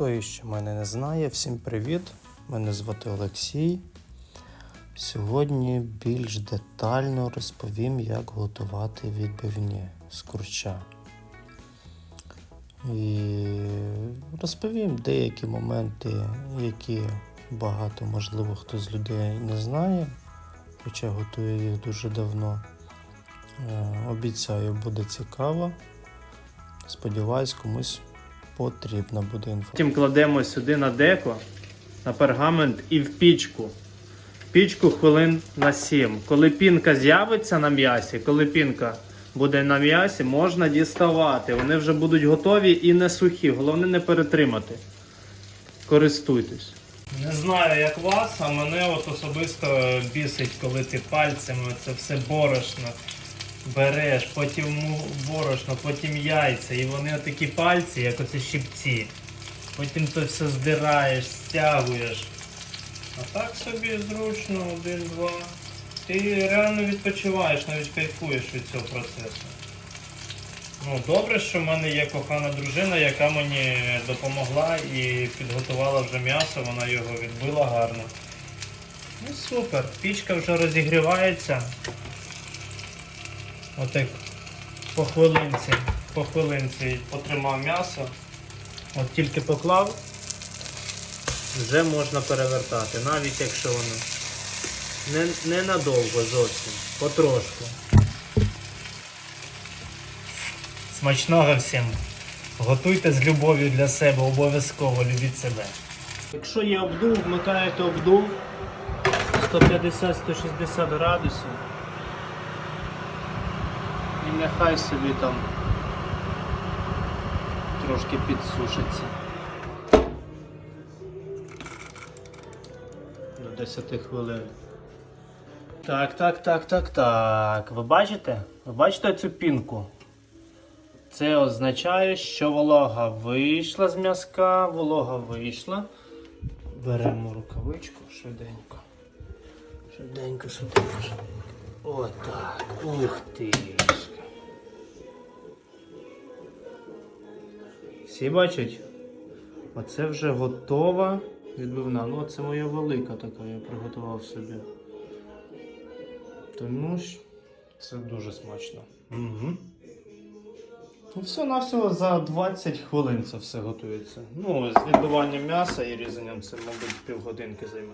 Хто ще мене не знає, всім привіт! Мене звати Олексій. Сьогодні більш детально розповім, як готувати відбивні з курча. І розповім деякі моменти, які багато, можливо, хто з людей не знає, хоча готую їх дуже давно. Е, Обіцяю, буде цікаво. Сподіваюсь, комусь потрібна буде інформація. Потім кладемо сюди на деко, на пергамент і в пічку. В пічку хвилин на 7. Коли пінка з'явиться на м'ясі, коли пінка буде на м'ясі, можна діставати. Вони вже будуть готові і не сухі. Головне не перетримати. Користуйтесь. Не знаю, як вас, а мене от особисто бісить, коли ти пальцями це все борошно береш, потім борошно, потім яйця, і вони такі пальці, як оці щипці. Потім то все здираєш, стягуєш. А так собі зручно, один, два. Ти реально відпочиваєш, навіть кайфуєш від цього процесу. Ну, добре, що в мене є кохана дружина, яка мені допомогла і підготувала вже м'ясо, вона його відбила гарно. Ну супер, пічка вже розігрівається. Отак по хвилинці, по хвилинці потримав м'ясо. От тільки поклав, вже можна перевертати, навіть якщо воно не, не надовго зовсім, потрошку. Смачного всім! Готуйте з любов'ю для себе, обов'язково любіть себе. Якщо є обдув, вмикаєте обдув 150-160 градусів. І нехай собі там трошки підсушиться. До 10 хвилин. Так, так, так, так, так. Ви бачите? Ви бачите цю пінку? Це означає, що волога вийшла з м'язка, волога вийшла. Беремо рукавичку швиденько. Швиденько, швиденько. Отак. Ух ти. Всі бачать? Оце вже готова відбивна. Ну, це моя велика така, я приготував собі. Тому ж це дуже смачно. Угу. Ну, все навсього за 20 хвилин це все готується. Ну, з відбиванням м'яса і різанням це, мабуть, півгодинки займе.